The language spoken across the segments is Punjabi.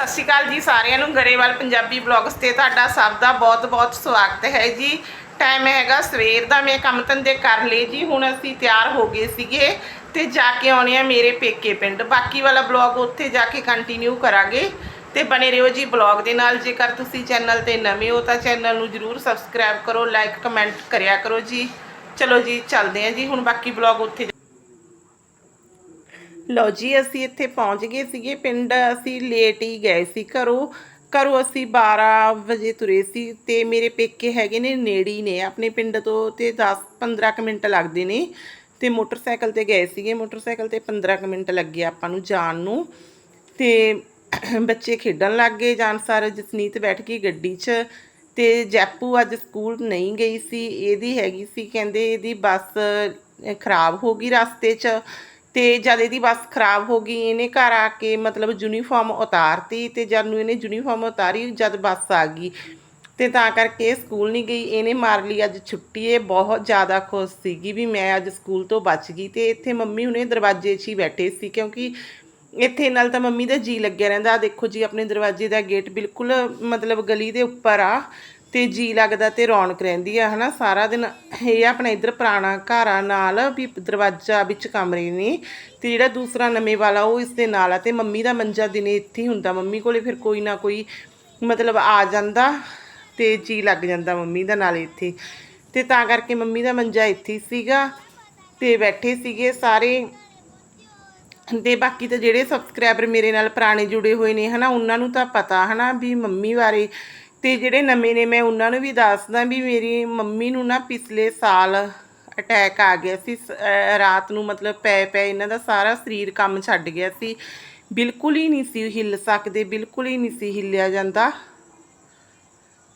ਸਤਿ ਸ਼੍ਰੀ ਅਕਾਲ ਜੀ ਸਾਰਿਆਂ ਨੂੰ, ਗਰੇਵਾਲ ਪੰਜਾਬੀ ਬਲੌਗਸ ਤੇ ਤੁਹਾਡਾ ਸਭ ਦਾ ਬਹੁਤ-ਬਹੁਤ ਸਵਾਗਤ ਹੈ ਜੀ। ਟਾਈਮ ਹੈਗਾ ਸਵੇਰ ਦਾ, ਮੈਂ ਕੰਮ ਧੰਦੇ ਕਰ ਲਏ ਜੀ, ਹੁਣ ਅਸੀਂ ਤਿਆਰ ਹੋ ਗਏ ਸੀਗੇ ਤੇ ਜਾ ਕੇ ਆਉਣੇ ਆ ਮੇਰੇ ਪੇਕੇ ਪਿੰਡ। ਬਾਕੀ ਵਾਲਾ ਬਲੌਗ ਉੱਥੇ ਜਾ ਕੇ ਕੰਟੀਨਿਊ ਕਰਾਂਗੇ ਤੇ ਬਣੇ ਰਹੋ ਜੀ ਬਲੌਗ ਦੇ ਨਾਲ। ਜੇਕਰ ਤੁਸੀਂ ਚੈਨਲ ਤੇ ਨਵੇਂ ਹੋ ਤਾਂ ਚੈਨਲ ਨੂੰ ਜਰੂਰ ਸਬਸਕ੍ਰਾਈਬ ਕਰੋ ਲਾਈਕ ਕਮੈਂਟ ਕਰਿਆ ਕਰੋ ਜੀ। ਚਲੋ ਜੀ, ਚੱਲਦੇ ਹਾਂ ਜੀ। ਹੁਣ ਬਾਕੀ ਬਲੌਗ ਉੱਥੇ ਲਓ ਜੀ, ਅਸੀਂ ਇੱਥੇ ਪਹੁੰਚ ਗਏ ਸੀਗੇ, ਪਿੰਡ ਅਸੀਂ ਲੇਟ ਹੀ ਗਏ ਸੀ ਘਰੋਂ। ਘਰੋਂ ਅਸੀਂ 12 ਵਜੇ ਤੁਰੇ ਸੀ ਤੇ ਮੇਰੇ ਪੇਕੇ ਹੈਗੇ ਨੇ, ਨੇੜੇ ਨੇ, ਆਪਣੇ ਪਿੰਡ ਤੋਂ ਤੇ 10 15 ਕੁ ਮਿੰਟ ਲੱਗਦੇ ਨੇ। ਤੇ ਮੋਟਰਸਾਈਕਲ ਤੇ ਗਏ ਸੀਗੇ, ਮੋਟਰਸਾਈਕਲ ਤੇ 15 ਕੁ ਮਿੰਟ ਲੱਗੇ ਆਪਾਂ ਨੂੰ ਜਾਣ ਨੂੰ। ਤੇ ਬੱਚੇ ਖੇਡਣ ਲੱਗ ਗਏ ਜਾਨਸਰ ਜਸਨੀਤ ਬੈਠ ਗਈ ਗੱਡੀ 'ਚ। ਤੇ ਜੈਪੂ ਅੱਜ ਸਕੂਲ ਨਹੀਂ ਗਈ ਸੀ, ਇਹਦੀ ਹੈਗੀ ਸੀ, ਕਹਿੰਦੇ ਇਹਦੀ ਬੱਸ ਖਰਾਬ ਹੋ ਗਈ ਰਸਤੇ 'ਚ। ਤੇ ਜਦ ਇਹਦੀ ਬੱਸ ਖਰਾਬ ਹੋ ਗਈ, ਇਹਨੇ ਘਰ ਆ ਕੇ ਮਤਲਬ ਯੂਨੀਫਾਰਮ ਉਤਾਰਤੀ ਤੇ ਜਦ ਨੂੰ ਇਹਨੇ ਯੂਨੀਫਾਰਮ ਉਤਾਰੀ, ਜਦ ਬੱਸ ਆ ਗਈ। ਤੇ ਤਾਂ ਕਰਕੇ ਇਹ ਸਕੂਲ ਨਹੀਂ ਗਈ। ਇਹਨੇ ਮਾਰ ਲਈ ਅੱਜ ਛੁੱਟੀ। ਇਹ ਬਹੁਤ ਜ਼ਿਆਦਾ ਖੁਸ਼ ਸੀਗੀ ਵੀ ਮੈਂ ਅੱਜ ਸਕੂਲ ਤੋਂ ਬਚ ਗਈ ਤੇ ਇੱਥੇ ਮੰਮੀ ਹੁਣੇ ਦਰਵਾਜ਼ੇ 'ਚ ਹੀ ਬੈਠੇ ਸੀ ਕਿਉਂਕਿ ਇੱਥੇ ਨਾਲ ਤਾਂ ਮੰਮੀ ਦਾ ਜੀ ਲੱਗਿਆ ਰਹਿੰਦਾ। ਦੇਖੋ ਜੀ, ਆਪਣੇ ਦਰਵਾਜ਼ੇ ਦਾ ਗੇਟ ਬਿਲਕੁਲ ਮਤਲਬ ਗਲੀ ਦੇ ਉੱਪਰ ਆ। ਤੇ ਜੀ ਲੱਗਦਾ ਤੇ ਰੌਣਕ ਰਹਿੰਦੀ ਆ, ਹਨਾ? ਸਾਰਾ ਦਿਨ ਇਹ ਆਪਣਾ ਇੱਧਰ ਪੁਰਾਣਾ ਘਰ ਆ, ਨਾਲ ਵੀ ਦਰਵਾਜ਼ਾ ਵਿੱਚ ਕਮਰੇ ਨੇ ਤੇ ਜਿਹੜਾ ਦੂਸਰਾ ਨਵੇਂ ਵਾਲਾ ਉਹ ਇਸ ਦੇ ਨਾਲ ਆ ਤੇ ਮੰਮੀ ਦਾ ਮੰਜਾ ਦਿਨੇ ਇੱਥੇ ਹੁੰਦਾ। ਮੰਮੀ ਕੋਲੇ ਫਿਰ ਕੋਈ ਨਾ ਕੋਈ ਮਤਲਬ ਆ ਜਾਂਦਾ ਤੇ ਜੀ ਲੱਗ ਜਾਂਦਾ ਮੰਮੀ ਦਾ ਨਾਲ ਇੱਥੇ। ਤੇ ਤਾਂ ਕਰਕੇ ਮੰਮੀ ਦਾ ਮੰਜਾ ਇੱਥੇ ਸੀਗਾ ਤੇ ਬੈਠੇ ਸੀਗੇ ਸਾਰੇ। ਤੇ ਬਾਕੀ ਤਾਂ ਜਿਹੜੇ ਸਬਸਕ੍ਰਾਈਬਰ ਮੇਰੇ ਨਾਲ ਪੁਰਾਣੇ ਜੁੜੇ ਹੋਏ ਨੇ, ਹਨਾ? ਉਹਨਾਂ ਨੂੰ ਤਾਂ ਪਤਾ, ਹਨਾ, ਵੀ ਮੰਮੀ ਬਾਰੇ ਤੇ ਜਿਹੜੇ ਨਵੇਂ ਨੇ, ਮੈਂ ਉਹਨਾਂ ਨੂੰ ਵੀ ਦੱਸਦਾ ਵੀ ਮੇਰੀ ਮੰਮੀ ਨੂੰ ਨਾ ਪਿਛਲੇ ਸਾਲ ਅਟੈਕ ਆ ਗਿਆ ਸੀ। ਸ- ਰਾਤ ਨੂੰ ਮਤਲਬ ਪੈ ਪੈ ਇਹਨਾਂ ਦਾ ਸਾਰਾ ਸਰੀਰ ਕੰਮ ਛੱਡ ਗਿਆ ਸੀ। ਬਿਲਕੁਲ ਹੀ ਨਹੀਂ ਸੀ ਹਿੱਲ ਸਕਦੇ, ਬਿਲਕੁਲ ਹੀ ਨਹੀਂ ਸੀ ਹਿੱਲਿਆ ਜਾਂਦਾ।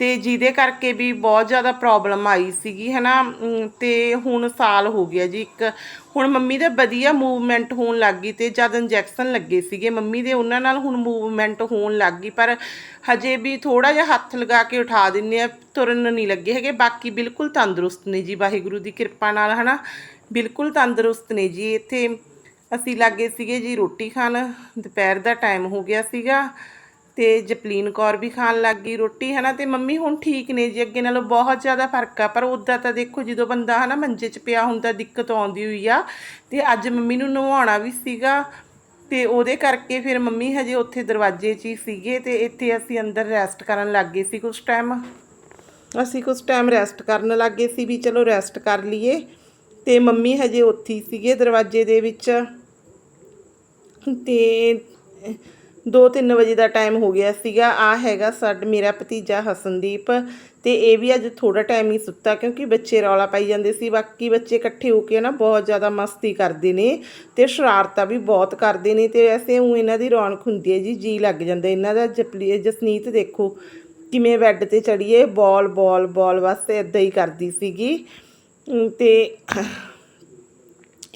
ਤੇ ਜਿਹਦੇ ਕਰਕੇ ਵੀ ਬਹੁਤ ਜ਼ਿਆਦਾ ਪ੍ਰੋਬਲਮ ਆਈ ਸੀਗੀ ਹਨਾ? ਅਮ, ਤੇ ਹੁਣ ਸਾਲ ਹੋ ਗਿਆ ਜੀ ਇੱਕ ਹੁਣ ਮੰਮੀ ਦਾ ਵਧੀਆ ਮੂਵਮੈਂਟ ਹੋਣ ਲੱਗ ਗਈ ਤੇ ਜਦ ਇੰਜੈਕਸ਼ਨ ਲੱਗੇ ਸੀਗੇ ਮੰਮੀ ਦੇ ਉਹਨਾਂ ਨਾਲ ਹੁਣ ਮੂਵਮੈਂਟ ਹੋਣ ਲੱਗ ਗਈ ਪਰ ਹਜੇ ਵੀ ਥੋੜਾ ਜਿਹਾ ਹੱਥ ਲਗਾ ਕੇ ਉਠਾ ਦਿੰਨੇ ਆ ਤੁਰਨ ਨਹੀਂ ਲੱਗੇ ਹੈਗੇ ਬਾਕੀ ਬਿਲਕੁਲ ਤੰਦਰੁਸਤ ਨੇ ਜੀ ਵਾਹਿਗੁਰੂ ਦੀ ਕਿਰਪਾ ਨਾਲ ਹਨਾ? ਬਿਲਕੁਲ ਤੰਦਰੁਸਤ ਨੇ ਜੀ ਇੱਥੇ ਅਸੀਂ ਲੱਗੇ ਸੀਗੇ ਜੀ ਰੋਟੀ ਖਾਣ ਦੁਪਹਿਰ ਦਾ ਟਾਈਮ ਹੋ ਗਿਆ ਸੀਗਾ। ਤੇ ਜਪਲੀਨ ਕੌਰ ਵੀ ਖਾਣ ਲੱਗ ਗਈ ਰੋਟੀ, ਹਨਾ? ਤੇ ਮੰਮੀ ਹੁਣ ਠੀਕ ਨੇ ਜੀ, ਅੱਗੇ ਨਾਲੋਂ ਬਹੁਤ ਜ਼ਿਆਦਾ ਫ਼ਰਕ ਆ। ਪਰ ਉਦਾਂ ਤਾਂ ਦੇਖੋ, ਜਦੋਂ ਬੰਦਾ, ਹਨਾ, ਮੰਜੇ 'ਚ ਪਿਆ ਹੁੰਦਾ, ਦਿੱਕਤ ਆਉਂਦੀ ਹੋਈ ਆ। ਤੇ ਅੱਜ ਮੰਮੀ ਨੂੰ ਨਵਾਉਣਾ ਵੀ ਸੀਗਾ ਤੇ ਉਹਦੇ ਕਰਕੇ ਫਿਰ ਮੰਮੀ ਹਜੇ ਉੱਥੇ ਦਰਵਾਜ਼ੇ 'ਚ ਹੀ ਸੀਗੇ ਤੇ ਇੱਥੇ ਅਸੀਂ ਅੰਦਰ ਰੈਸਟ ਕਰਨ ਲੱਗ ਗਏ ਸੀ ਕੁਝ ਟਾਈਮ। ਅਸੀਂ ਕੁਝ ਟਾਈਮ ਰੈਸਟ ਕਰਨ ਲੱਗ ਗਏ ਸੀ ਵੀ ਚਲੋ ਰੈਸਟ ਕਰ ਲਈਏ। ਤੇ ਮੰਮੀ ਹਜੇ ਉੱਥੇ ਹੀ ਸੀਗੇ ਦਰਵਾਜ਼ੇ ਦੇ ਵਿੱਚ। ਤੇ 2-3 ਵਜੇ ਦਾ ਟਾਈਮ ਹੋ ਗਿਆ ਸੀਗਾ। ਆ ਹੈਗਾ ਸਾਡ ਮੇਰਾ ਭਤੀਜਾ ਹਸਨਦੀਪ ਤੇ ਇਹ ਵੀ ਅੱਜ ਥੋੜਾ ਟਾਈਮ ਹੀ ਸੁੱਤਾ ਕਿਉਂਕਿ ਬੱਚੇ ਰੌਲਾ ਪਾਈ ਜਾਂਦੇ ਸੀ। ਬਾਕੀ ਬੱਚੇ ਇਕੱਠੇ ਹੋ ਕੇ ਨਾ ਬਹੁਤ ਜ਼ਿਆਦਾ ਮਸਤੀ ਕਰਦੇ ਨੇ ਤੇ ਸ਼ਰਾਰਤਾਂ ਵੀ ਬਹੁਤ ਕਰਦੇ ਨੇ ਤੇ ਵੈਸੇ ਉਹ ਇਹਨਾਂ ਦੀ ਰੌਣਕ ਹੁੰਦੀ ਹੈ ਜੀ ਜੀ ਲੱਗ ਜਾਂਦਾ। ਇਹਨਾਂ ਦਾ ਜਪਲੀ ਜਸਨੀਤ ਦੇਖੋ ਕਿਵੇਂ ਬੈੱਡ ਤੇ ਚੜੀਏ ਬੋਲ ਬੋਲ ਬੋਲ ਵਾਸਤੇ ਇਦਾਂ ਹੀ ਕਰਦੀ ਸੀਗੀ। ਅਮ ਤੇ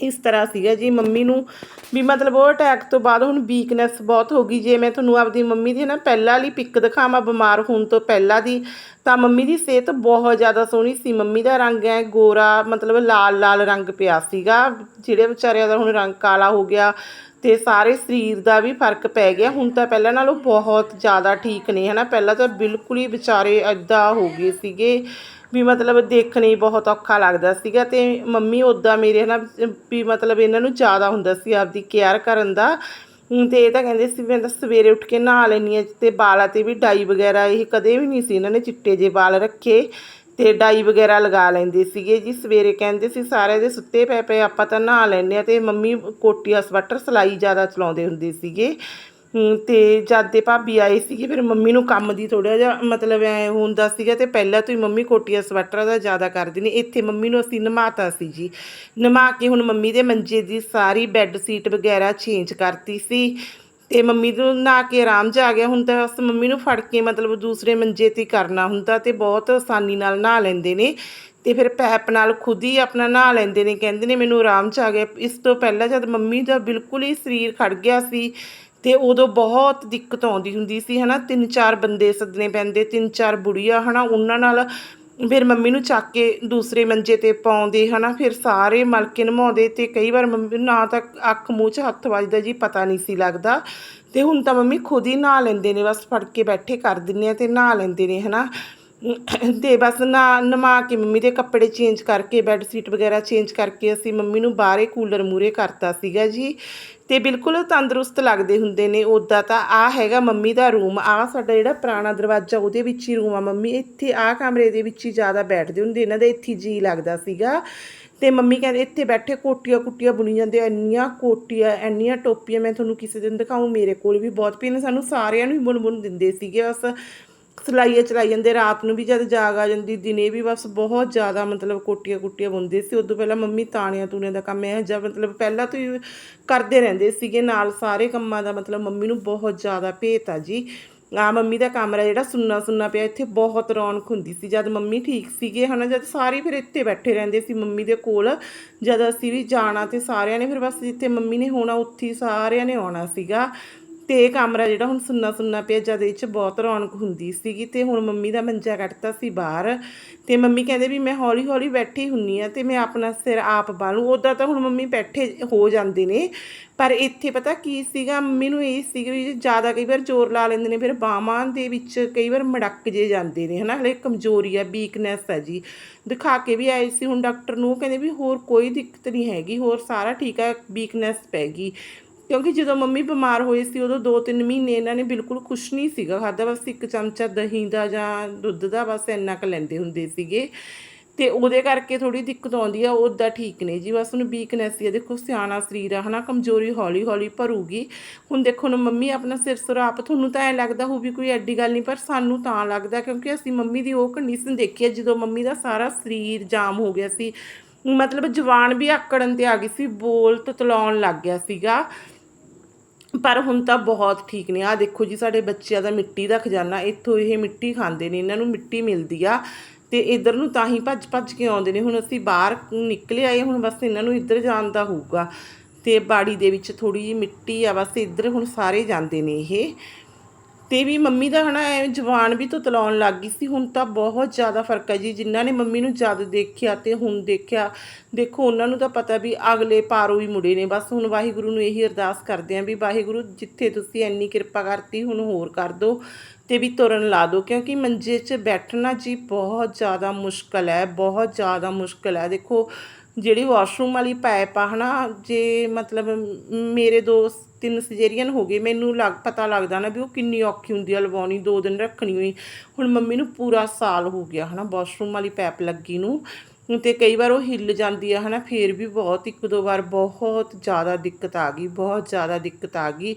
ਇਸ ਤਰ੍ਹਾਂ ਸੀਗਾ ਜੀ। ਮੰਮੀ ਨੂੰ ਵੀ ਮਤਲਬ ਉਹ ਅਟੈਕ ਤੋਂ ਬਾਅਦ ਹੁਣ ਵੀਕਨੈਸ ਬਹੁਤ ਹੋ ਗਈ। ਜੇ ਮੈਂ ਤੁਹਾਨੂੰ ਆਪਦੀ ਮੰਮੀ ਦੀ ਨਾ ਪਹਿਲਾਂ ਵਾਲੀ ਪਿਕ ਦਿਖਾਵਾਂ, ਬਿਮਾਰ ਹੋਣ ਤੋਂ ਪਹਿਲਾਂ ਦੀ, ਤਾਂ ਮੰਮੀ ਦੀ ਸਿਹਤ ਬਹੁਤ ਜ਼ਿਆਦਾ ਸੋਹਣੀ ਸੀ। ਮੰਮੀ ਦਾ ਰੰਗ ਹੈ ਗੋਰਾ, ਮਤਲਬ ਲਾਲ ਲਾਲ ਰੰਗ ਪਿਆ ਸੀਗਾ। ਜਿਹੜੇ ਵਿਚਾਰਿਆਂ ਦਾ ਹੁਣ ਰੰਗ ਕਾਲਾ ਹੋ ਗਿਆ ਤੇ ਸਾਰੇ ਸਰੀਰ ਦਾ ਵੀ ਫ਼ਰਕ ਪੈ ਗਿਆ। ਹੁਣ ਤਾਂ ਪਹਿਲਾਂ ਨਾਲੋਂ ਬਹੁਤ ਜ਼ਿਆਦਾ ਠੀਕ ਨੇ, ਹਨਾ। ਪਹਿਲਾਂ ਤਾਂ ਬਿਲਕੁਲ ਹੀ ਵਿਚਾਰੇ ਐਦਾਂ ਹੋ ਗਏ ਸੀਗੇ। ਵੀ ਮਤਲਬ ਦੇਖਣੇ ਬਹੁਤ ਔਖਾ ਲੱਗਦਾ ਸੀਗਾ ਤੇ ਮੰਮੀ ਉਦਾਂ ਮੇਰੇ ਹਨਾ ਵੀ ਮਤਲਬ ਇਹਨਾਂ ਨੂੰ ਜ਼ਿਆਦਾ ਹੁੰਦਾ ਸੀ ਆਪਦੀ ਕੇਅਰ ਕਰਨ ਦਾ। ਹੁਣ ਤੇ ਇਹ ਤਾਂ ਕਹਿੰਦੇ ਸੀ ਮੈਂ ਤਾਂ ਸਵੇਰੇ ਉੱਠ ਕੇ ਨਹਾ ਲੈਂਦੀ ਹਾਂ ਤੇ ਬਾਲਾਂ ਤੇ ਵੀ ਡਾਈ ਵਗੈਰਾ ਇਹ ਕਦੇ ਵੀ ਨਹੀਂ ਸੀ ਇਹਨਾਂ ਨੇ ਚਿੱਟੇ ਜੇ ਵਾਲ ਰੱਖੇ ਤੇ ਡਾਈ ਵਗੈਰਾ ਲਗਾ ਲੈਂਦੇ ਸੀਗੇ ਜੀ। ਸਵੇਰੇ ਕਹਿੰਦੇ ਸੀ ਸਾਰੇ ਦੇ ਸੁੱਤੇ ਪਏ ਪਏ ਆਪਾਂ ਤਾਂ ਨਹਾ ਲੈਂਦੇ ਆ ਤੇ ਮੰਮੀ ਕੋਟੀਆ ਸਵੈਟਰ ਸਿਲਾਈ ਜ਼ਿਆਦਾ ਚਲਾਉਂਦੇ ਹੁੰਦੇ ਸੀਗੇ। ਤੇ ਜਦ ਦੇ ਭਾਬੀ ਆਏ ਸੀਗੇ, ਫਿਰ ਮੰਮੀ ਨੂੰ ਕੰਮ ਦੀ ਥੋੜਾ ਜਿਹਾ ਮਤਲਬ ਐ ਹੁੰਦਾ ਸੀਗਾ, ਤੇ ਪਹਿਲਾਂ ਤੋਂ ਹੀ ਮੰਮੀ ਕੋਟੀਆਂ ਸਵੈਟਰਾਂ ਦਾ ਜ਼ਿਆਦਾ ਕਰਦੀ ਨੇ। ਇੱਥੇ ਮੰਮੀ ਨੂੰ ਅਸੀਂ ਨਮਾਤਾ ਸੀ ਜੀ। ਨਮਾ ਕੇ ਹੁਣ ਮੰਮੀ ਦੇ ਮੰਜੇ ਦੀ ਸਾਰੀ ਬੈੱਡ ਸੀਟ ਵਗੈਰਾ ਚੇਂਜ ਕਰਤੀ ਸੀ। ਤੇ ਮੰਮੀ ਨੂੰ ਨਹਾ ਕੇ ਆਰਾਮ ਜਾ ਆ ਗਿਆ। ਹੁਣ ਤਾਂ ਬਸ ਮੰਮੀ ਨੂੰ ਫੜ ਕੇ ਮਤਲਬ ਦੂਸਰੇ ਮੰਜੇ ਤੇ ਕਰਨਾ ਹੁੰਦਾ ਤੇ ਬਹੁਤ ਆਸਾਨੀ ਨਾਲ ਨਹਾ ਲੈਂਦੇ ਨੇ। ਤੇ ਫਿਰ ਪੈਪ ਨਾਲ ਖੁਦ ਹੀ ਆਪਣਾ ਨਹਾ ਲੈਂਦੇ ਨੇ। ਕਹਿੰਦੇ ਨੇ ਮੈਨੂੰ ਆਰਾਮ ਚ ਆ ਗਿਆ। ਇਸ ਤੋਂ ਪਹਿਲਾਂ ਜਦ ਮੰਮੀ ਦਾ ਬਿਲਕੁਲ ਹੀ ਸਰੀਰ ਖੜ ਗਿਆ ਸੀ ਤੇ ਉਦੋਂ ਬਹੁਤ ਦਿੱਕਤ ਆਉਂਦੀ ਹੁੰਦੀ ਸੀ, ਹਨਾ? ਤਿੰਨ ਚਾਰ ਬੰਦੇ ਸੱਦਣੇ ਪੈਂਦੇ, ਤਿੰਨ ਚਾਰ ਬੁੜੀਆਂ, ਹਨਾ? ਉਹਨਾਂ ਨਾਲ ਫਿਰ ਮੰਮੀ ਨੂੰ ਚੱਕ ਕੇ ਦੂਸਰੇ ਮੰਜੇ ਤੇ ਪਾਉਂਦੇ, ਹਨਾ? ਫਿਰ ਸਾਰੇ ਮਲ ਕੇ ਨਮਾਉਂਦੇ ਤੇ ਕਈ ਵਾਰ ਮੰਮੀ ਨੂੰ ਨਾ ਤਾਂ ਅੱਖ, ਮੂੰਹ 'ਚ ਹੱਥ ਵੱਜਦਾ ਜੀ, ਪਤਾ ਨਹੀਂ ਸੀ ਲੱਗਦਾ। ਤੇ ਹੁਣ ਤਾਂ ਮੰਮੀ ਖੁਦ ਹੀ ਨਹਾ ਲੈਂਦੇ ਨੇ, ਬਸ ਫੜ ਕੇ ਬੈਠੇ ਕਰ ਦਿੰਨੇ ਆ ਤੇ ਨਹਾ ਲੈਂਦੇ ਨੇ, ਹਨਾ? ਤੇ ਬਸ ਨਾ, ਨਮਾ ਕੇ ਮੰਮੀ ਦੇ ਕੱਪੜੇ ਚੇਂਜ ਕਰਕੇ, ਬੈੱਡ ਸ਼ੀਟ ਵਗੈਰਾ ਚੇਂਜ ਕਰਕੇ ਅਸੀਂ ਮੰਮੀ ਨੂੰ ਬਾਹਰੇ ਕੂਲਰ ਮੂਰੇ ਕਰਤਾ ਸੀਗਾ ਜੀ। ਤੇ ਬਿਲਕੁਲ ਤੰਦਰੁਸਤ ਲੱਗਦੇ ਹੁੰਦੇ ਨੇ। ਉਦਾਂ ਤਾਂ ਆ ਹੈਗਾ ਮੰਮੀ ਦਾ ਰੂਮ। ਆ ਸਾਡਾ ਜਿਹੜਾ ਪੁਰਾਣਾ ਦਰਵਾਜ਼ਾ, ਉਹਦੇ ਵਿੱਚ ਹੀ ਰੂਮ ਆ ਮੰਮੀ। ਇੱਥੇ ਆ ਕਮਰੇ ਦੇ ਵਿੱਚ ਹੀ ਜ਼ਿਆਦਾ ਬੈਠਦੇ ਹੁੰਦੇ। ਇਹਨਾਂ ਦੇ ਇੱਥੇ ਜੀ ਲੱਗਦਾ ਸੀਗਾ। ਤੇ ਮੰਮੀ ਕਹਿੰਦੇ, ਇੱਥੇ ਬੈਠੇ ਕੋਟੀਆਂ ਕੁੱਟੀਆਂ ਬੁਣੀ ਜਾਂਦੇ ਇੰਨੀਆਂ ਕੋਟੀਆਂ, ਇੰਨੀਆਂ ਟੋਪੀਆਂ, ਮੈਂ ਤੁਹਾਨੂੰ ਕਿਸੇ ਦਿਨ ਦਿਖਾਉਂ ਮੇਰੇ ਕੋਲ ਵੀ ਬਹੁਤ ਪਈਆਂ ਨੇ। ਸਾਨੂੰ ਸਾਰਿਆਂ ਨੂੰ ਹੀ ਬੁਣ ਬੁਣ ਦਿੰਦੇ ਸੀਗੇ ਬਸ। ਸਿਲਾਈਆਂ ਚਲਾਈ ਜਾਂਦੇ, ਰਾਤ ਨੂੰ ਵੀ ਜਦ ਜਾਗ ਆ ਜਾਂਦੀ, ਦਿਨੇ ਵੀ ਬਸ ਬਹੁਤ ਜ਼ਿਆਦਾ ਮਤਲਬ ਕੋਟੀਆਂ ਕੁੱਟੀਆਂ ਬੁਣਦੇ ਸੀ। ਉਦੋਂ ਪਹਿਲਾਂ ਮੰਮੀ ਤਾਣਿਆਂ ਤੂਣਿਆਂ ਦਾ ਕੰਮ ਇਹ ਜਿਹਾ ਮਤਲਬ ਪਹਿਲਾਂ ਤੋਂ ਹੀ ਕਰਦੇ ਰਹਿੰਦੇ ਸੀਗੇ। ਨਾਲ ਸਾਰੇ ਕੰਮਾਂ ਦਾ ਮਤਲਬ ਮੰਮੀ ਨੂੰ ਬਹੁਤ ਜ਼ਿਆਦਾ ਭੇਤ ਆ ਜੀ। ਆ ਮੰਮੀ ਦਾ ਕਮਰਾ ਜਿਹੜਾ ਸੁੰਨਾ ਸੁੰਨਾ ਪਿਆ, ਇੱਥੇ ਬਹੁਤ ਰੌਣਕ ਹੁੰਦੀ ਸੀ। ਜਦ ਮੰਮੀ ਠੀਕ ਸੀਗੇ ਹਨਾ, ਜਦ ਸਾਰੇ ਫਿਰ ਇੱਥੇ ਬੈਠੇ ਰਹਿੰਦੇ ਸੀ ਮੰਮੀ ਦੇ ਕੋਲ। ਜਦ ਅਸੀਂ ਵੀ ਜਾਣਾ ਤੇ ਸਾਰਿਆਂ ਨੇ ਫਿਰ ਬਸ ਜਿੱਥੇ ਮੰਮੀ ਨੇ ਹੋਣਾ, ਉੱਥੇ ਹੀ ਸਾਰਿਆਂ ਨੇ ਆਉਣਾ ਸੀਗਾ। ਤੇ ਇਹ ਕਮਰਾ ਜਿਹੜਾ ਹੁਣ ਸੁੰਨਾ ਸੁੰਨਾ ਪਿਆ ਜਦ ਇਹ ਚ ਬਹੁਤ ਰੌਣਕ ਹੁੰਦੀ ਸੀਗੀ ਤੇ ਹੁਣ ਮੰਮੀ ਦਾ ਮੰਜਾ ਕੱਟਤਾ ਸੀ ਬਾਹਰ ਤੇ ਮੰਮੀ ਕਹਿੰਦੇ ਵੀ ਮੈਂ ਹੌਲੀ ਹੌਲੀ ਬੈਠੀ ਹੁੰਨੀ ਆ ਤੇ ਮੈਂ ਆਪਣਾ ਸਿਰ ਆਪ ਬਾਲੂ ਉਦਾਂ ਤਾਂ ਹੁਣ ਮੰਮੀ ਬੈਠੇ ਹੋ ਜਾਂਦੇ ਨੇ, ਪਰ ਇੱਥੇ ਪਤਾ ਕੀ ਸੀਗਾ, ਮੰਮੀ ਨੂੰ ਇਹ ਸੀਗਾ ਵੀ ਜ਼ਿਆਦਾ ਕਈ ਵਾਰ ਜ਼ੋਰ ਲਾ ਲੈਂਦੇ ਨੇ, ਫਿਰ ਬਾਹਾਂ ਦੇ ਵਿੱਚ ਕਈ ਵਾਰ ਮੜਕ ਜੇ ਜਾਂਦੇ ਨੇ, ਹਨਾ, ਹਲੇ ਕਮਜ਼ੋਰੀ ਆ ਵੀਕਨੈਸ ਹੈ ਜੀ। ਦਿਖਾ ਕੇ ਵੀ ਆਏ ਸੀ ਹੁਣ ਡਾਕਟਰ ਨੂੰ, ਉਹ ਕਹਿੰਦੇ ਵੀ ਹੋਰ ਕੋਈ ਦਿੱਕਤ ਨਹੀਂ ਹੈਗੀ, ਹੋਰ ਸਾਰਾ ਠੀਕ ਹੈ ਵੀਕਨੈਸ ਪੈ ਗਈ। ਕਿਉਂਕਿ ਜਦੋਂ ਮੰਮੀ ਬਿਮਾਰ ਹੋਏ ਸੀ, ਉਦੋਂ 2-3 ਮਹੀਨੇ ਇਹਨਾਂ ਨੇ ਬਿਲਕੁਲ ਕੁਛ ਨਹੀਂ ਸੀਗਾ। ਖਾਦਾ ਬਸ ਇੱਕ ਚਮਚਾ ਦਹੀਂ ਦਾ ਜਾਂ ਦੁੱਧ ਦਾ ਬਸ ਇੰਨਾ ਕੁ ਲੈਂਦੇ ਹੁੰਦੇ ਸੀਗੇ। ਤੇ ਉਹਦੇ ਕਰਕੇ ਥੋੜੀ ਦਿੱਕਤ ਆਉਂਦੀ ਆ ਉਹਦਾ ਠੀਕ ਨੇ ਜੀ। ਬਸ ਉਹਨੂੰ ਵੀਕਨੈਸ ਹੀ ਆ। ਦੇਖੋ, ਸਿਆਣਾ ਸਰੀਰ ਆ, ਹਨਾ, ਕਮਜ਼ੋਰੀ ਹੌਲੀ ਹੌਲੀ ਭਰੂਗੀ। ਹੁਣ ਦੇਖੋ ਨਾ ਮੰਮੀ ਆਪਣਾ ਸਿਰ ਸੁਰਾਪ, ਤੁਹਾਨੂੰ ਤਾਂ ਐ ਲੱਗਦਾ ਹੋਊ ਵੀ ਕੋਈ ਐਡੀ ਗੱਲ ਨਹੀਂ, ਪਰ ਸਾਨੂੰ ਤਾਂ ਲੱਗਦਾ, ਕਿਉਂਕਿ ਅਸੀਂ ਮੰਮੀ ਦੀ ਉਹ ਕੰਡੀਸ਼ਨ ਦੇਖੀ ਆ, ਜਦੋਂ ਮੰਮੀ ਦਾ ਸਾਰਾ ਸਰੀਰ ਜਾਮ ਹੋ ਗਿਆ ਸੀ। ਮਤਲਬ ਜਵਾਨ ਵੀ ਆਕੜਨ ਤੇ ਆ ਗਈ ਸੀ, ਬੋਲ ਤਤਲਾਉਣ ਲੱਗ ਗਿਆ ਸੀਗਾ। ਪਰ ਹੁਣ ਤਾਂ ਬਹੁਤ ਠੀਕ ਨੇ। ਆ ਦੇਖੋ ਜੀ, ਸਾਡੇ ਬੱਚਿਆਂ ਦਾ ਮਿੱਟੀ ਦਾ ਖਜ਼ਾਨਾ, ਇੱਥੋਂ ਇਹ ਮਿੱਟੀ ਖਾਂਦੇ ਨੇ, ਇਹਨਾਂ ਨੂੰ ਮਿੱਟੀ ਮਿਲਦੀ ਆ। ਤੇ ਇਧਰ ਨੂੰ ਤਾਂ ਹੀ ਭੱਜ ਭੱਜ ਕੇ ਆਉਂਦੇ ਨੇ। ਹੁਣ ਅਸੀਂ ਬਾਹਰ ਨਿਕਲੇ ਆਏ, ਹੁਣ ਬਸ ਇਹਨਾਂ ਨੂੰ ਇੱਧਰ ਜਾਣ ਦਾ ਹੋਊਗਾ। ਤੇ ਬਾੜੀ ਦੇ ਵਿੱਚ ਥੋੜੀ ਜਿਹੀ ਮਿੱਟੀ ਆ, ਬਸ ਇੱਧਰ ਹੁਣ ਸਾਰੇ ਜਾਂਦੇ ਨੇ ਇਹ। ਤੇ ਵੀ ਮੰਮੀ ਦਾ ਹਨਾ, ਐ ਜਵਾਨ ਵੀ ਤੋਂ ਲੱਗ ਗਈ ਸੀ। ਹੁਣ ਤਾਂ ਬਹੁਤ ਜ਼ਿਆਦਾ ਫ਼ਰਕ ਹੈ ਜੀ। ਜਿਨ੍ਹਾਂ ਨੇ ਮੰਮੀ ਨੂੰ ਜਦ ਦੇਖਿਆ ਤੇ ਹੁਣ ਦੇਖਿਆ, ਦੇਖੋ ਉਹਨਾਂ ਨੂੰ ਤਾਂ ਪਤਾ ਵੀ ਅਗਲੇ ਪਾਰੋਂ ਹੀ ਮੁੜੇ ਨੇ। ਬਸ ਹੁਣ ਵਾਹਿਗੁਰੂ ਨੂੰ ਇਹੀ ਅਰਦਾਸ ਕਰਦੇ ਆਂ ਵੀ ਵਾਹਿਗੁਰੂ, ਜਿੱਥੇ ਤੁਸੀਂ ਇੰਨੀ ਕਿਰਪਾ ਕਰਤੀ, ਹੁਣ ਹੋਰ ਕਰ ਦਿਓ ਤੇ ਵੀ ਤੁਰਨ ਲਾ ਦਿਓ ਕਿਉਂਕਿ ਮੰਜੇ 'ਚ ਬੈਠਣਾ ਜੀ ਬਹੁਤ ਜ਼ਿਆਦਾ ਮੁਸ਼ਕਲ ਹੈ, ਬਹੁਤ ਜ਼ਿਆਦਾ ਮੁਸ਼ਕਲ ਹੈ। ਦੇਖੋ, ਜਿਹੜੀ ਵਾਸ਼ਰੂਮ ਵਾਲੀ ਪਾਈਪ ਆ ਹਨਾ, ਜੇ ਮਤਲਬ ਮੇਰੇ ਦੋਸਤ ਤਿੰਨ ਸਜੇਰੀਅਨ ਹੋ ਗਏ। ਮੈਨੂੰ ਲੱਗ, ਪਤਾ ਲੱਗਦਾ ਨਾ ਵੀ ਉਹ ਕਿੰਨੀ ਔਖੀ ਹੁੰਦੀ ਆ ਲਵਾਉਣੀ, ਦੋ ਦਿਨ ਰੱਖਣੀ ਹੋਈ। ਹੁਣ ਮੰਮੀ ਨੂੰ ਪੂਰਾ ਸਾਲ ਹੋ ਗਿਆ, ਹਨਾ ਵਾਸ਼ਰੂਮ ਵਾਲੀ ਪੈਪ ਲੱਗੀ ਨੂੰ। ਤੇ ਕਈ ਵਾਰ ਉਹ ਹਿੱਲ ਜਾਂਦੀ ਆ, ਹਨਾ, ਫੇਰ ਵੀ ਬਹੁਤ, ਇੱਕ ਦੋ ਵਾਰ ਬਹੁਤ ਜ਼ਿਆਦਾ ਦਿੱਕਤ ਆ ਗਈ, ਬਹੁਤ ਜ਼ਿਆਦਾ ਦਿੱਕਤ ਆ ਗਈ।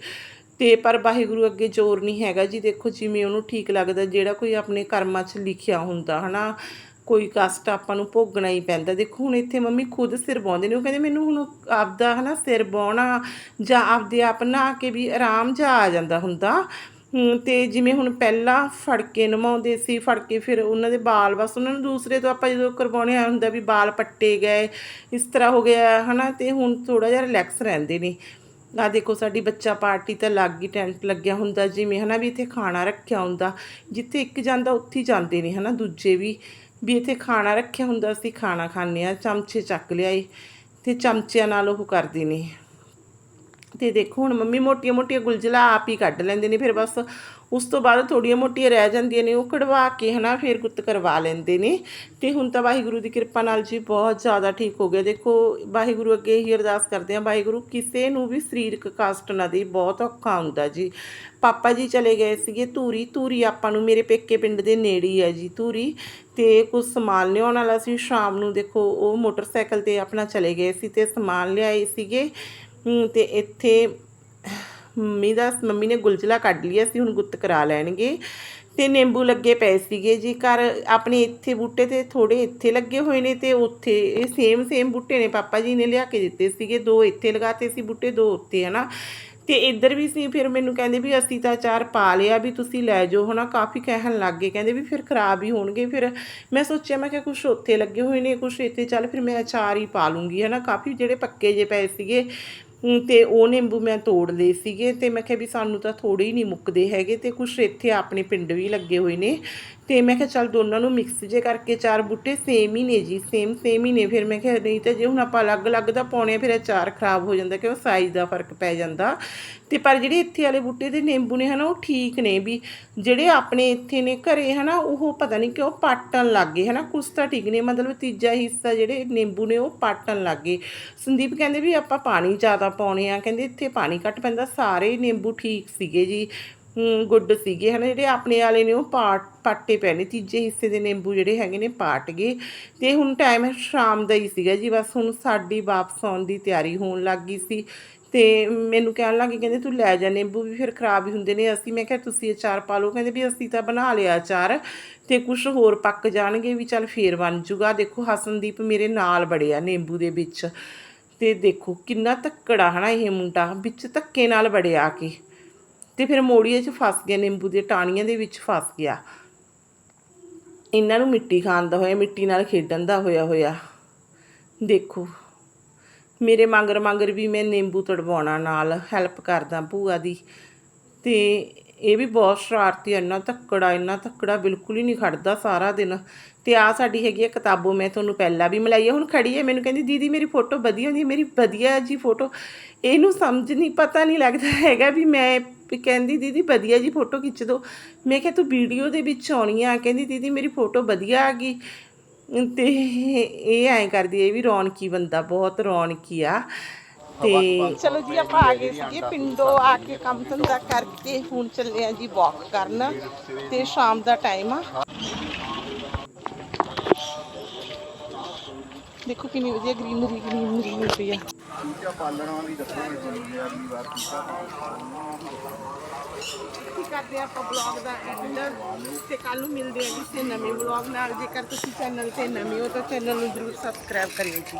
ਤੇ ਪਰ ਵਾਹਿਗੁਰੂ ਅੱਗੇ ਜ਼ੋਰ ਨਹੀਂ ਹੈਗਾ ਜੀ। ਦੇਖੋ, ਜਿਵੇਂ ਉਹਨੂੰ ਠੀਕ ਲੱਗਦਾ, ਜਿਹੜਾ ਕੋਈ ਆਪਣੇ ਕਰਮਾਂ 'ਚ ਲਿਖਿਆ ਹੁੰਦਾ, ਹਨਾ ਕੋਈ ਕਸ਼ਟ ਆਪਾਂ ਨੂੰ ਭੋਗਣਾ ਹੀ ਪੈਂਦਾ। ਦੇਖੋ ਹੁਣ ਇੱਥੇ ਮੰਮੀ ਖੁਦ ਸਿਰ ਬਾਉਂਦੇ ਨੇ। ਉਹ ਕਹਿੰਦੇ ਮੈਨੂੰ ਹੁਣ ਆਪਦਾ ਹਨਾ ਸਿਰ ਬਾਉਣਾ ਜਾਂ ਆਪਦੇ ਆਪ ਨਹਾ ਕੇ ਵੀ ਆਰਾਮ ਜਾ ਆ ਜਾਂਦਾ ਹੁੰਦਾ। ਹਮ, ਤੇ ਜਿਵੇਂ ਹੁਣ ਪਹਿਲਾਂ ਫੜ ਕੇ ਨਮਾਉਂਦੇ ਸੀ ਫੜ ਕੇ ਫਿਰ ਉਹਨਾਂ ਦੇ ਬਾਲ ਬਸ ਉਹਨਾਂ ਨੂੰ ਦੂਸਰੇ ਤੋਂ ਆਪਾਂ ਜਦੋਂ ਕਰਵਾਉਣੇ ਆ ਹੁੰਦਾ ਵੀ ਬਾਲ ਪੱਟੇ ਗਏ ਇਸ ਤਰ੍ਹਾਂ ਹੋ ਗਿਆ ਹਨਾ ਤੇ ਹੁਣ ਥੋੜਾ ਜਿਹਾ ਰਿਲੈਕਸ ਰਹਿੰਦੇ ਨੇ। ਆ ਦੇਖੋ ਸਾਡੀ ਬੱਚਾ ਪਾਰਟੀ ਤਾਂ ਲੱਗ ਹੀ ਟੈਂਟ ਲੱਗਿਆ ਹੁੰਦਾ ਜਿਵੇਂ ਹਨਾ ਵੀ ਇੱਥੇ ਖਾਣਾ ਰੱਖਿਆ ਹੁੰਦਾ। ਜਿੱਥੇ ਇੱਕ ਜਾਂਦਾ ਉੱਥੇ ਹੀ ਜਾਂਦੇ ਨੇ ਹਨਾ ਦੂਜੇ ਵੀ ਵੀ ਇੱਥੇ ਖਾਣਾ ਰੱਖਿਆ ਹੁੰਦਾ, ਅਸੀਂ ਖਾਣਾ ਖਾਂਦੇ ਆ ਚਮਚੇ ਚੱਕ ਲਿਆਏ ਤੇ ਚਮਚਿਆਂ ਨਾਲ ਉਹ ਕਰਦੇ ਨੇ। ਤੇ ਦੇਖੋ ਹੁਣ ਮੰਮੀ ਮੋਟੀਆਂ ਮੋਟੀਆਂ ਗੁਲਜਲਾ ਆਪ ਹੀ ਕੱਢ ਲੈਂਦੇ ਨੇ, ਫਿਰ ਬਸ ਉਸ ਤੋਂ ਬਾਅਦ ਥੋੜੀਆਂ ਮੋਟੀਆਂ ਰਹਿ ਜਾਂਦੀਆਂ ਨੇ ਉਹ ਕਢਵਾ ਕੇ ਹਨਾ ਫਿਰ ਗੁੱਤ ਕਰਵਾ ਲੈਂਦੇ ਨੇ। ਤੇ ਹੁਣ ਤਾਂ ਵਾਹਿਗੁਰੂ ਦੀ ਕਿਰਪਾ ਨਾਲ ਜੀ ਬਹੁਤ ਜ਼ਿਆਦਾ ਠੀਕ ਹੋ ਗਿਆ। ਦੇਖੋ ਵਾਹਿਗੁਰੂ ਅੱਗੇ ਹੀ ਅਰਦਾਸ ਕਰਦੇ ਆ ਵਾਹਿਗੁਰੂ ਕਿਸੇ ਨੂੰ ਵੀ ਸਰੀਰਕ ਕਸ਼ਟ ਨਾ ਦੇ ਬਹੁਤ ਔਖਾ ਹੁੰਦਾ ਜੀ। ਪਾਪਾ ਜੀ ਚਲੇ ਗਏ ਸੀਗੇ ਧੂਰੀ ਧੂਰੀ ਆਪਾਂ ਨੂੰ ਮੇਰੇ ਪੇਕੇ ਪਿੰਡ ਦੇ ਨੇੜੇ ਹੀ ਹੈ ਜੀ ਧੂਰੀ। ਤੇ ਕੁਝ ਸਮਾਨ ਲਿਆਉਣ ਵਾਲਾ ਸੀ ਸ਼ਾਮ ਨੂੰ ਦੇਖੋ ਉਹ ਮੋਟਰਸਾਈਕਲ ਤੇ ਆਪਣਾ ਚਲੇ ਗਏ ਸੀ ਤੇ ਸਮਾਨ ਲਿਆਏ ਸੀਗੇ। ਹਮ, ਤੇ ਇੱਥੇ ਮੰਮੀ ਦਾ, ਮੰਮੀ ਨੇ ਗੁਲਜਲਾ ਕੱਢ ਲਿਆ ਸੀ ਹੁਣ ਗੁੱਤ ਕਰਾ ਲੈਣਗੇ। ਤੇ ਨਿੰਬੂ ਲੱਗੇ ਪਏ ਸੀਗੇ ਜੀ, ਘਰ ਆਪਣੇ ਇੱਥੇ ਬੂਟੇ ਤੇ ਥੋੜੇ ਇੱਥੇ ਲੱਗੇ ਹੋਏ ਨੇ ਤੇ ਉੱਥੇ ਇਹ ਸੇਮ ਸੇਮ ਬੂਟੇ ਨੇ, ਪਾਪਾ ਜੀ ਨੇ ਲਿਆ ਕੇ ਦਿੱਤੇ ਸੀਗੇ, ਦੋ ਇੱਥੇ ਲਗਾਤੇ ਸੀ ਬੂਟੇ, ਦੋ ਉੱਤੇ ਹਨਾ। ਤੇ ਇੱਧਰ ਵੀ ਸੀ, ਫਿਰ ਮੈਨੂੰ ਕਹਿੰਦੇ ਵੀ ਅਸੀਂ ਤਾਂ ਚਾਰ ਪਾ ਲਿਆ ਵੀ ਤੁਸੀਂ ਲੈ ਜਾਓ, ਹਨਾ, ਕਾਫੀ ਕਹਿਣ ਲੱਗ ਗਏ। ਕਹਿੰਦੇ ਵੀ ਫਿਰ ਖਰਾਬ ਹੀ ਹੋਣਗੇ, ਫਿਰ ਮੈਂ ਸੋਚਿਆ, ਮੈਂ ਕਿਹਾ ਕੁਛ ਉੱਥੇ ਲੱਗੇ ਹੋਏ ਨੇ, ਕੁਛ ਇੱਥੇ ਚੱਲ, ਫਿਰ ਮੈਂ ਅਚਾਰ ਹੀ ਪਾ ਲੂੰਗੀ, ਹਨਾ। ਕਾਫੀ ਜਿਹੜੇ ਪੱਕੇ ਜੇ ਪਏ ਸੀਗੇ ਤੇ ਉਹ ਨਿੰਬੂ ਮੈਂ ਤੋੜ ਲਏ ਸੀਗੇ ਤੇ ਮੈਂ ਕਿਹਾ ਵੀ ਸਾਨੂੰ ਤਾਂ ਥੋੜੇ ਹੀ ਨਹੀਂ ਮੁੱਕਦੇ ਹੈਗੇ ਤੇ ਕੁਛ ਇੱਥੇ ਆਪਣੇ ਪਿੰਡ ਵੀ ਲੱਗੇ ਹੋਏ ਨੇ ਤੇ ਮੈਂ ਕਿਹਾ ਚੱਲ ਦੋਨਾਂ ਨੂੰ ਮਿਕਸ ਜੇ ਕਰਕੇ ਚਾਰ ਬੂਟੇ ਸੇਮ ਹੀ ਨੇ ਜੀ ਸੇਮ ਸੇਮ ਹੀ ਨੇ। ਫਿਰ ਮੈਂ ਕਿਹਾ ਨਹੀਂ ਤਾਂ ਜੇ ਹੁਣ ਆਪਾਂ ਅਲੱਗ-ਅਲੱਗ ਦਾ ਪਾਉਣੇ ਆ, ਫਿਰ ਅਚਾਰ ਖਰਾਬ ਹੋ ਜਾਂਦਾ ਕਿਉਂ? ਸਾਈਜ਼ ਦਾ ਫ਼ਰਕ ਪੈ ਜਾਂਦਾ। ਤੇ ਪਰ ਜਿਹੜੇ ਇੱਥੇ ਵਾਲੇ ਬੂਟੇ ਦੇ ਨਿੰਬੂ ਨੇ ਹਨਾ, ਉਹ ਠੀਕ ਨੇ ਵੀ। ਜਿਹੜੇ ਆਪਣੇ ਇੱਥੇ ਨੇ ਘਰੇ ਹਨਾ, ਉਹ ਪਤਾ ਨਹੀਂ ਕਿਉਂ ਪਾਟਣ ਲੱਗ ਗਏ ਹਨਾ। ਕੁਛ ਤਾਂ ਠੀਕ ਨੇ, ਮਤਲਬ ਤੀਜਾ ਹਿੱਸਾ ਜਿਹੜੇ ਨਿੰਬੂ ਨੇ, ਉਹ ਪਾਟਣ ਲੱਗ ਗਏ। ਸੰਦੀਪ ਕਹਿੰਦੇ ਵੀ ਆਪਾਂ ਪਾਣੀ ਜ਼ਿਆਦਾ ਪਾਉਣੇ ਆ, ਕਹਿੰਦੇ ਇੱਥੇ ਪਾਣੀ ਘੱਟ ਪੈਂਦਾ, ਸਾਰੇ ਨਿੰਬੂ ਠੀਕ ਸੀਗੇ ਜੀ। ਗੁੱਡ ਸੀਗੇ। ਹਨਾ, ਜਿਹੜੇ ਆਪਣੇ ਵਾਲੇ ਨੇ ਉਹ ਪਾਟ, ਪਾਟੇ ਪਏ ਨੇ। ਤੀਜੇ ਹਿੱਸੇ ਦੇ ਨਿੰਬੂ ਜਿਹੜੇ ਹੈਗੇ ਨੇ, ਪਾਟ ਗਏ। ਤੇ ਹੁਣ ਟਾਈਮ ਸ਼ਾਮ ਦਾ ਹੀ ਸੀਗਾ ਜੀ। ਬਸ ਹੁਣ ਸਾਡੀ ਵਾਪਸ ਆਉਣ ਦੀ ਤਿਆਰੀ ਹੋਣ ਲੱਗ ਗਈ ਸੀ। ਤੇ ਮੈਨੂੰ ਕਹਿਣ ਲੱਗੇ, ਕਹਿੰਦੇ ਤੂੰ ਲੈ ਜਾ ਨਿੰਬੂ ਵੀ, ਫਿਰ ਖਰਾਬ ਹੀ ਹੁੰਦੇ ਨੇ। ਅਸੀਂ, ਮੈਂ ਕਿਹਾ, ਤੁਸੀਂ ਅਚਾਰ ਪਾ ਲਓ। ਕਹਿੰਦੇ ਵੀ ਅਸੀਂ ਤਾਂ ਬਣਾ ਲਿਆ ਅਚਾਰ। ਤੇ ਕੁਝ ਹੋਰ ਪੱਕ ਜਾਣਗੇ ਵੀ ਚੱਲ ਫੇਰ ਬਣ ਜੂਗਾ। ਦੇਖੋ, ਹਸਨਦੀਪ ਮੇਰੇ ਨਾਲ ਬੜਿਆ ਨਿੰਬੂ ਦੇ ਵਿੱਚ। ਤੇ ਦੇਖੋ, ਕਿੰਨਾ ਧੱਕੜਾ ਹਨਾ, ਇਹ ਮੁੰਡਾ। ਵਿੱਚ ਧੱਕੇ ਨਾਲ ਵੜਿਆ ਕੇ। ਤੇ ਫਿਰ ਮੋੜੀਏ 'ਚ ਫਸ ਗਿਆ, ਨਿੰਬੂ ਦੀਆਂ ਟਾਹਣੀਆਂ ਦੇ ਵਿੱਚ ਫਸ ਗਿਆ। ਇਹਨਾਂ ਨੂੰ ਮਿੱਟੀ ਖਾਣ ਦਾ ਹੋਇਆ, ਮਿੱਟੀ ਨਾਲ ਖੇਡਣ ਦਾ ਹੋਇਆ ਹੋਇਆ। ਦੇਖੋ, ਮੇਰੇ ਮੰਗਰ ਮੰਗਰ ਵੀ ਮੈਂ ਨਿੰਬੂ ਤੜਵਾਉਣਾ ਨਾਲ ਹੈਲਪ ਕਰਦਾ ਭੂਆ ਦੀ। ਤੇ ਇਹ ਵੀ ਬਹੁਤ ਸ਼ਰਾਰਤੀ ਹੈ, ਇੰਨਾ ਧੱਕੜਾ ਇੰਨਾ ਧੱਕੜਾ ਬਿਲਕੁਲ ਹੀ ਨਹੀਂ ਖੜਦਾ ਸਾਰਾ ਦਿਨ। ਤੇ ਆ ਸਾਡੀ ਹੈਗੀ ਹੈ ਕਿਤਾਬੋ ਮੈਂ ਤੁਹਾਨੂੰ ਪਹਿਲਾਂ ਵੀ ਮਿਲਾਈ ਹੈ ਹੁਣ ਖੜੀ ਹੈ ਮੈਨੂੰ ਕਹਿੰਦੀ ਦੀਦੀ ਮੇਰੀ ਫੋਟੋ ਵਧੀਆ ਹੁੰਦੀ ਮੇਰੀ ਵਧੀਆ ਜੀ ਫੋਟੋ। ਇਹਨੂੰ ਸਮਝ ਨਹੀਂ ਪਤਾ ਨਹੀਂ ਲੱਗਦਾ ਹੈਗਾ ਵੀ ਮੈਂ ਵੀ ਕਹਿੰਦੀ ਦੀਦੀ ਵਧੀਆ ਜੀ ਫੋਟੋ ਖਿੱਚ ਦਿਓ ਮੈਂ ਕਿਹਾ ਤੂੰ ਵੀਡੀਓ ਦੇ ਵਿੱਚ ਆਉਣੀ ਆ? ਕਹਿੰਦੀ ਦੀਦੀ ਮੇਰੀ ਫੋਟੋ ਵਧੀਆ ਆ ਗਈ। ਤੇ ਇਹ ਐਂ ਕਰਦੀ ਇਹ ਵੀ ਰੌਣਕੀ ਬੰਦਾ ਬਹੁਤ ਰੌਣਕੀ ਆ। ਤੇ ਚਲੋ ਜੀ ਆਪਾਂ ਆ ਗਏ ਸੀਗੇ ਪਿੰਡੋਂ ਆ ਕੇ ਕੰਮ ਧੰਦਾ ਕਰਕੇ ਹੁਣ ਚੱਲੇ ਆ ਜੀ ਵਾਕ ਕਰਨ ਤੇ ਸ਼ਾਮ ਦਾ ਟਾਈਮ ਆ। ਦੇਖੋ ਕਿੰਨੀ ਵਧੀਆ ਗ੍ਰੀਨਰੀ ਗ੍ਰੀਨਰੀ ਹੋ ਰਹੀ ਆ। ਕੀ ਕਰਦੇ ਆ ਆਪਾਂ ਬਲੌਗ ਦਾ ਐਂਡ ਤੇ ਕੱਲ ਨੂੰ ਮਿਲਦੇ ਆ ਕਿਸੇ ਨਵੇਂ ਬਲੌਗ ਨਾਲ। ਜੇਕਰ ਤੁਸੀਂ ਚੈਨਲ ਤੇ ਨਵੇਂ ਹੋ ਤਾਂ ਚੈਨਲ ਨੂੰ ਜ਼ਰੂਰ ਸਬਸਕ੍ਰਾਈਬ ਕਰਿਓ ਜੀ।